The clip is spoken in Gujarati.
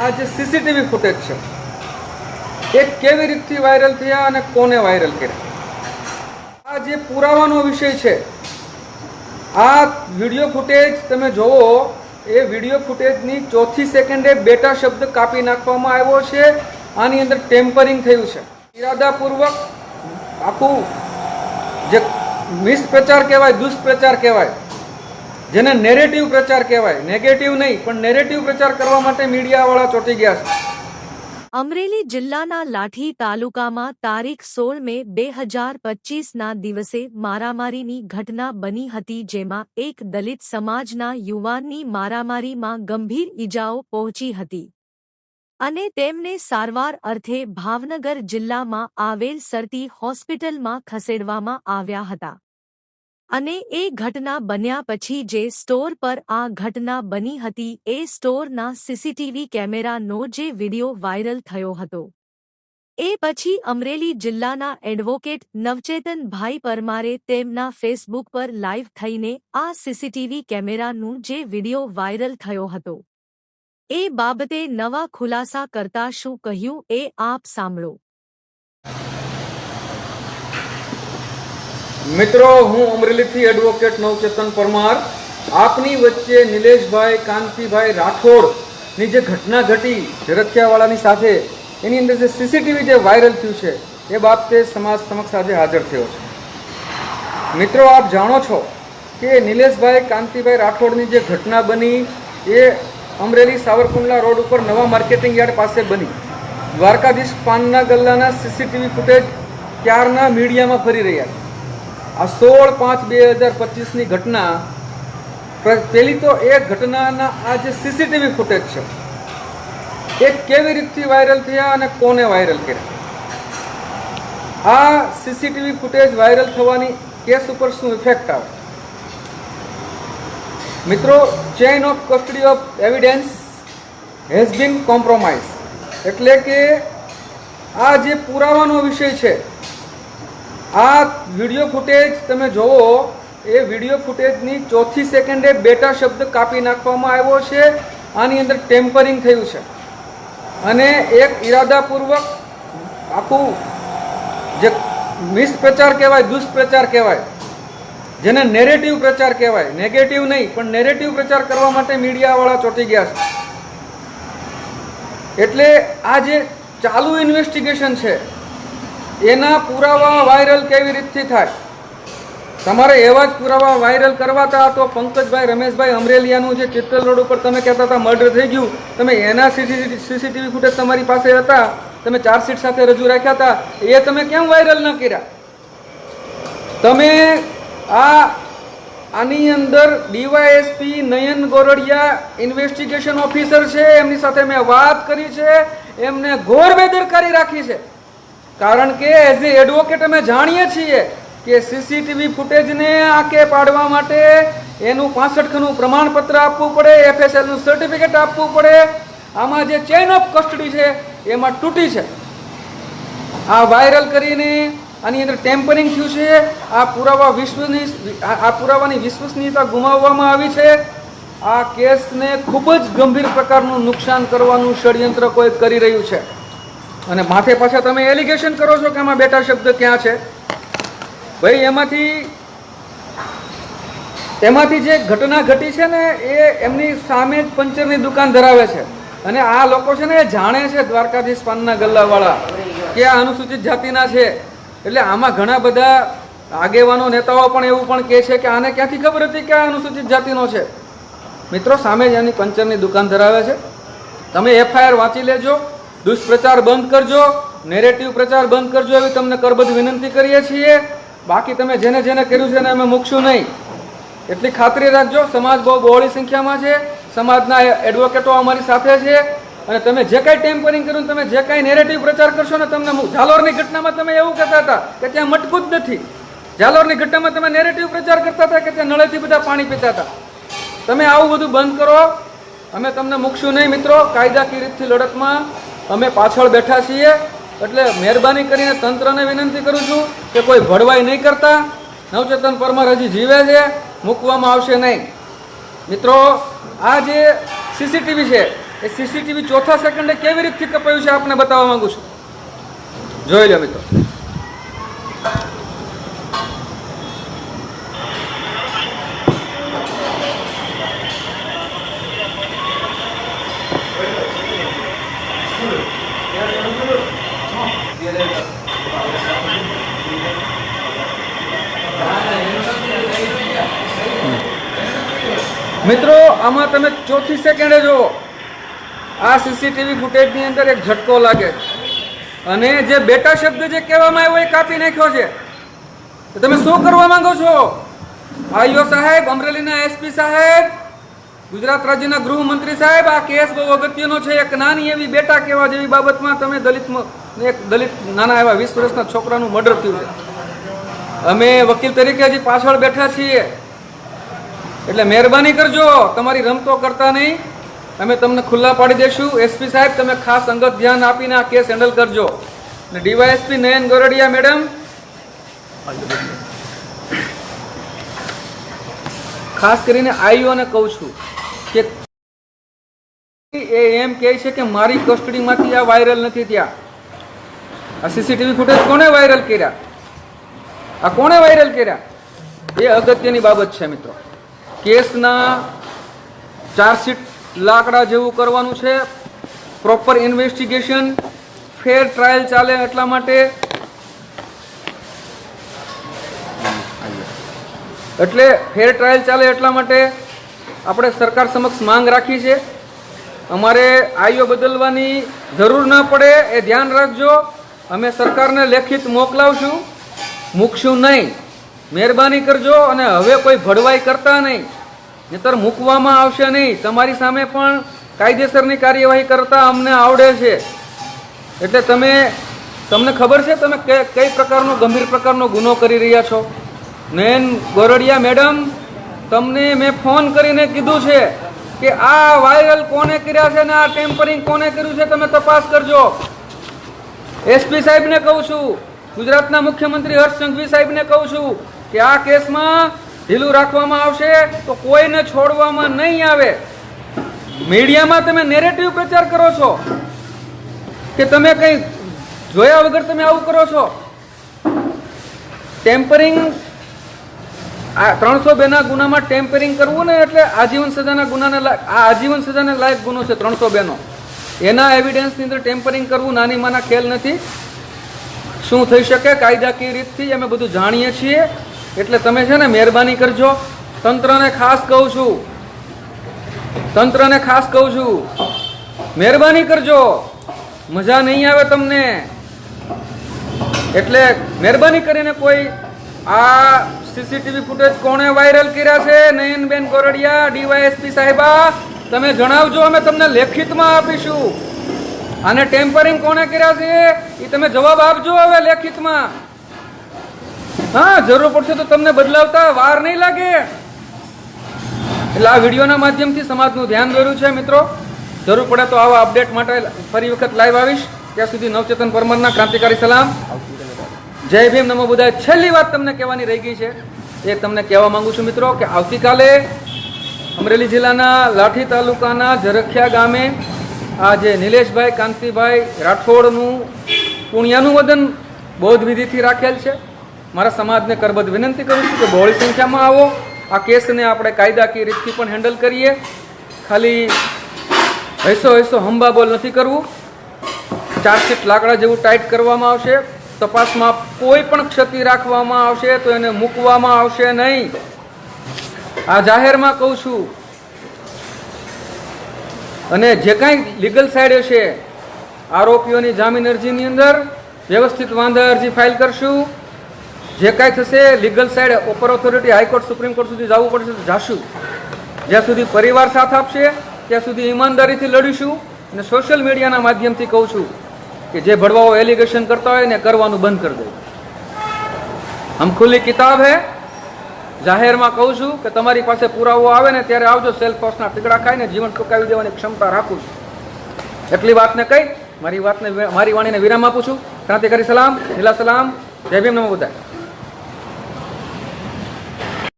આ જે સીસીટીવી ફૂટેજ છે. એ કેવી રીતથી વાયરલ થયા અને કોને વાયરલ કર્યા? આ જે પુરાવાનો વિષય છે, આ વીડિયો ફૂટેજ તમે જોવો, એ વીડિયો ફૂટેજની ચોથી સેકન્ડે બેટા શબ્દ કાપી નાખવામાં આવ્યો છે, આની અંદર ટેમ્પરિંગ થયું છે. ઇરાદાપૂર્વક આખું જે મિસપ્રચાર કહેવાય, દુષ્પ્રચાર કહેવાય જેને નેરેટિવ પ્રચાર કહેવાય. નેગેટિવ નહીં, પણ નેરેટિવ પ્રચાર કરવા માટે મીડિયાવાળા ચોંટી ગયા છે. અમરેલી જિલ્લાના લાઠી તાલુકામાં તારીખ સોળ મે બે હજાર પચીસના દિવસે મારામારીની ઘટના બની હતી જેમાં એક દલિત સમાજના યુવાનની મારામારીમાં ગંભીર ઈજાઓ પહોંચી હતી. અને તેમને સારવાર અર્થે ભાવનગર જિલ્લામાં આવેલ સરતી હોસ્પિટલમાં ખસેડવામાં આવ્યા હતા. અને એ ઘટના બન્યા પછી જે સ્ટોર પર આ ઘટના બની હતી, એ સ્ટોરના સીસીટીવી કેમેરાનો જે વિડિયો વાયરલ થયો હતો. એ પછી અમરેલી જિલ્લાના એડવોકેટ નવચેતનભાઈ પરમારે તેમના ફેસબુક પર લાઈવ થઈને આ સીસીટીવી કેમેરાનું જે વિડિયો વાયરલ થયો હતો. એ બાબતે નવા ખુલાસા કરતા શું કહ્યું એ આપ સાંભળો. મિત્રો, હું અમરેલીથી એડવોકેટ નવચેતન પરમાર. આપની વચ્ચે નિલેશભાઈ, કાંતિભાઈ રાઠોડની જે ઘટના ઘટી ઝરખિયાવાળાની સાથે, એની અંદર જે સીસીટીવી જે વાયરલ થયું છે, એ બાબતે સમાજ સમક્ષ આજે હાજર થયો છે. મિત્રો, આપ જાણો છો કે નિલેશભાઈ, કાંતિભાઈ રાઠોડની જે ઘટના બની, એ અમરેલી સાવરકુંડલા રોડ ઉપર નવા માર્કેટિંગ યાર્ડ પાસે બની. દ્વારકાધીશ પાનના ગલ્લાના સીસીટીવી ફૂટેજ ક્યારના મીડિયામાં ફરી રહ્યા છે? આ સોળ પાંચ બે હજાર પચીસની ઘટના પહેલી તો એ ઘટનાના આ જે સીસીટીવી ફૂટેજ છે, એ કેવી રીતથી વાયરલ થયા અને કોને વાયરલ કર્યા? આ સીસીટીવી ફૂટેજ વાયરલ થવાની કેસ ઉપર શું ઇફેક્ટ આવે? મિત્રો chain of custody of evidence has been compromise એટલે કે આ જે પુરાવાનો વિષય છે આ વીડિયો ફૂટેજ તમે જુઓ એ વીડિયો ફૂટેજની ચોથી સેકન્ડે બેટા શબ્દ કાપી નાખવામાં આવ્યો છે. આની અંદર ટેમ્પરિંગ થયું છે. અને એક ઈરાદાપૂર્વક આખું જે મિસપ્રચાર કહેવાય, દુષ્પ્રચાર કહેવાય, જેને નેરેટિવ પ્રચાર કહેવાય નેગેટિવ નહીં, પણ નેરેટિવ પ્રચાર કરવા માટે મીડિયાવાળા ચોંટી ગયા છે. એટલે આ જે ચાલુ ઇન્વેસ્ટિગેશન છે એના પુરાવા વાયરલ કેવી રીતથી થાય? તમારે એવા જ પુરાવા વાયરલ કરવા હતા તો પંકજભાઈ, રમેશભાઈ અમરેલિયાનું જે ચિત્તલ રોડ ઉપર તમે કહેતા હતા મર્ડર થઈ ગયું, તમે એના સીસીટીવી ફૂટેજ તમારી પાસે હતા, તમે ચાર્જશીટ સાથે રજૂ રાખ્યા હતા, એ તમે કેમ વાયરલ ન કર્યા? તમે આ આની અંદર DYSP Nayan Gordiya investigation officer છે, એમની સાથે મેં વાત કરી છે, એમને ઘોર બેદરકારી રાખી છે. કારણ કે એઝ એ એડવોકેટ અમે જાણીએ છીએ કે સીસીટીવી ફૂટેજને આંકે પાડવા માટે એનું પાસઠખનું પ્રમાણપત્ર આપવું પડે એફએસએલનું સર્ટિફિકેટ આપવું પડે. આમાં જે ચેઇન ઓફ કસ્ટડી છે, એમાં તૂટી છે. આ વાયરલ કરીને આની અંદર ટેમ્પરિંગ થયું છે. આ પુરાવા વિશ્વની, આ પુરાવાની વિશ્વસનીયતા ગુમાવવામાં આવી છે. આ કેસને ખૂબ જ ગંભીર પ્રકારનું નુકસાન કરવાનું ષડયંત્ર કોઈ કરી રહ્યું છે. અને માથે પાછા તમે એલિગેશન કરો છો કે આમાં બેટા શબ્દ ક્યાં છે? ભાઈ, એમાંથી એમાંથી જે ઘટના ઘટી છે ને એ એમની સામે જ પંચરની દુકાન ધરાવે છે. અને આ લોકો છે ને એ જાણે છે દ્વારકાધીશ પાનના ગલ્લાવાળા કે આ અનુસૂચિત જાતિના છે. એટલે આમાં ઘણા બધા આગેવાનો, નેતાઓ પણ એવું પણ કહે છે કે આને ક્યાંથી ખબર હતી કે આ અનુસૂચિત જાતિનો છે? મિત્રો, સામે જ એની પંચરની દુકાન ધરાવે છે. તમે એફઆઈઆર વાંચી લેજો. દુષ્પ્રચાર બંધ કરજો નેરેટિવ પ્રચાર બંધ કરજો એવી તમને કરબદ્ધ વિનંતી કરીએ છીએ. બાકી તમે જેને જેને કર્યું છે એને અમે મૂકશું નહીં. એટલી ખાતરી રાખજો, સમાજ બહુ બહોળી સંખ્યામાં છે. સમાજના એડવોકેટો અમારી સાથે છે. અને તમે જે કાંઈ ટેમ્પરિંગ કર્યું તમે જે કાંઈ નેરેટિવ પ્રચાર કરશો ને તમને ઝાલોરની ઘટનામાં તમે એવું કહેતા હતા કે ત્યાં મટકું જ નથી. ઝાલોરની ઘટનામાં તમે નેરેટિવ પ્રચાર કરતા હતા કે ત્યાં નળેથી બધા પાણી પીતા હતા. તમે આવું બધું બંધ કરો. અમે તમને મૂકશું નહીં મિત્રો. કાયદાકીય રીતથી લડતમાં અમે પાછળ બેઠા છીએ, એટલે મહેરબાની કરીને તંત્રને વિનંતી કરું છું કે કોઈ ભડવાઈ નહીં કરતા. નવચેતન પરમાર હજી જીવે છે, મૂકવામાં આવશે નહીં. મિત્રો, આ જે સીસીટીવી છે, એ સીસીટીવી ચોથા સેકન્ડે કેવી રીતથી કપાયું છે આપને બતાવવા માંગુ છું. જોઈ લો મિત્રો. મિત્રો, આમાં તમે ચોથી સેકન્ડે જુઓ. આ સીસીટીવી ફૂટેજની અંદર એક ઝટકો લાગે. અને જે બેટા શબ્દ જે કહેવામાં આવ્યો એ કાપી નાખ્યો છે. તો તમે શું કરવા માંગો છો? આઈઓ સાહેબ, અમરેલીના એસપી સાહેબ ગુજરાત રાજ્યના ગૃહમંત્રી સાહેબ, આ કેસ બહુ અગત્યનો છે. એક નાની એવી બેટા કહેવા જેવી બાબતમાં તમે દલિત એક દલિત નાના એવા વીસ વર્ષના છોકરાનું મર્ડર થયું છે. અમે વકીલ તરીકે હજી પાછળ બેઠા છીએ. એટલે મહેરબાની કરજો, તમારી રમતો કરતા નહીં. અમે તમને ખુલ્લા પાડી દેશું એસપી સાહેબ, તમે ખાસ અંગત ધ્યાન આપીને આ કેસ હેન્ડલ કરજો. અને ડીવાયએસપી નયન ગોરડિયા, મેડમ. ખાસ કરીને આઈઓને કહું છું. કે એ એમ કહે છે કે મારી કસ્ટડીમાંથી આ વાયરલ નથી થયા. આ સીસીટીવી ફૂટેજ કોણે વાયરલ કર્યા? આ કોણે વાયરલ કર્યા? એ અગત્યની બાબત છે મિત્રો. કેસના ચાર્જશીટ લાકડા જેવું કરવાનું છે. પ્રોપર ઇન્વેસ્ટિગેશન ફેર ટ્રાયલ ચાલે એટલા માટે. એટલે ફેર ટ્રાયલ ચાલે એટલા માટે. આપણે સરકાર સમક્ષ માંગ રાખી છે. અમારે આઈઓ બદલવાની જરૂર ન પડે એ ધ્યાન રાખજો. અમે સરકારને લેખિત મોકલાવશું. મૂકશું નહીં. મહેરબાની કરજો અને હવે કોઈ ભડવાઈ કરતા નહીં. નહીતર મૂકવામાં આવશે નહીં. તમારી સામે પણ કાયદેસરની કાર્યવાહી કરતા અમને આવડે છે. એટલે તમે, તમને ખબર છે તમે કઈ પ્રકારનો, ગંભીર પ્રકારનો ગુનો કરી રહ્યા છો? નયન ગોરડિયા, મેડમ. તમને મેં ફોન કરીને કીધું છે કે આ વાયરલ કોને કર્યા છે ને આ ટેમ્પરિંગ કોને કર્યું છે તમે તપાસ કરજો. એસપી સાહેબને કહું છું, ગુજરાતના મુખ્યમંત્રી હર્ષ સંઘવી સાહેબને કહું છું કે આ કેસમાં ઢીલું રાખવામાં આવશે તો કોઈને છોડવામાં નહીં આવે. મીડિયામાં તમે નેરેટિવ પ્રચાર કરો છો કે તમે કંઈ જોયા વગર તમે આવું કરો છો? ટેમ્પરિંગ આ ત્રણસો બેના ગુનામાં ટેમ્પરિંગ કરવું ને એટલે આજીવન સજાના ગુનાને આ આજીવન સજાને લાયક ગુનો છે ત્રણસો બેનો. એના એવિડન્સની અંદર ટેમ્પરિંગ કરવું નાની માના ખેલ નથી. શું થઈ શકે? કાયદાકીય રીતથી અમે બધું જાણીએ છીએ. એટલે તમે છે ને મહેરબાની કરજો. તંત્રને ખાસ કહું છું. તંત્રને ખાસ કહું છું. મહેરબાની કરજો. મજા નહીં આવે તમને. એટલે મહેરબાની કરીને કોઈ આ સીસીટીવી ફૂટેજ કોણે વાયરલ કર્યા છે? નયનબેન ગોરડિયા ડીવાયએસપી સાહેબા, તમે જણાવજો, અમે તમને લેખિતમાં આપીશું. અને ટેમ્પરિંગ કોણે કર્યા છે? એ તમે જવાબ આપજો હવે લેખિતમાં. હા, જરૂર પડશે તો તમને બદલાવતા વાર નહીં લાગે. એટલે આ વિડીયોના માધ્યમથી સમાજનું ધ્યાન દોર્યું છે, મિત્રો. જરૂર પડે તો આવા અપડેટ માટે ફરી વખત લાઈવ આવીશ. ત્યાં સુધી નવચેતન પરમારના ક્રાંતિકારી સલામ. જય ભીમ નમો બુધાય છેલ્લી વાત તમને કહેવાની રહી ગઈ છે. એ તમને કહેવા માંગુ છું મિત્રો કે આવતીકાલે અમરેલી જિલ્લાના લાઠી તાલુકાના ઝરખિયા ગામે આ જે નિલેશભાઈ, કાંતિભાઈ રાઠોડનું પુણ્યાનું વદન બૌદ્ધ વિધિથી રાખેલ છે. મારા સમાજને કરબદ્ધ વિનંતી કરું છું કે બહોળી સંખ્યામાં આવો. આ કેસને આપણે કાયદાકીય રીતથી પણ હેન્ડલ કરીએ. ખાલી હૈસો હૈસો હંબાબોલ નથી કરવું. ચાર્જશીટ લાકડા જેવું ટાઈટ કરવામાં આવશે. તપાસમાં કોઈ પણ ક્ષતિ રાખવામાં આવશે તો એને મૂકવામાં આવશે નહીં. આ જાહેરમાં કહું છું, અને જે કાંઈ લીગલ સાઈડ હશે, આરોપીઓની જામીન અરજીની અંદર વ્યવસ્થિત વાંધા અરજી ફાઇલ કરશું. જે કાંઈ થશે, legal side ઓપર authority high court supreme court સુધી જવું પડશે તો જાશું. જ્યાં સુધી પરિવાર સાથ આપશે, ત્યાં સુધી ઈમાનદારીથી લડીશું અને સોશિયલ મીડિયાના માધ્યમથી કહું છું કે જે ભડવાઓ એલિગેશન કરતા હોય ને કરવાનું બંધ કરી દે. હમ ખુલ્લી કિતાબ હે. જાહેરમાં કહું છું કે તમારી પાસે પુરાવો આવે ને ત્યારે આવજો સેલ્ફ હાઉસના ટીકડા ખાઈને જીવન ટૂંકાવી દેવાની ક્ષમતા રાખું છું. એટલી વાતને કહી, મારી વાતને, મારી વાણીને વિરામ આપું છું. ક્રાંતિકારી સલામ, લીલા સલામ, જય ભીમ નમો બુદ્ધાય.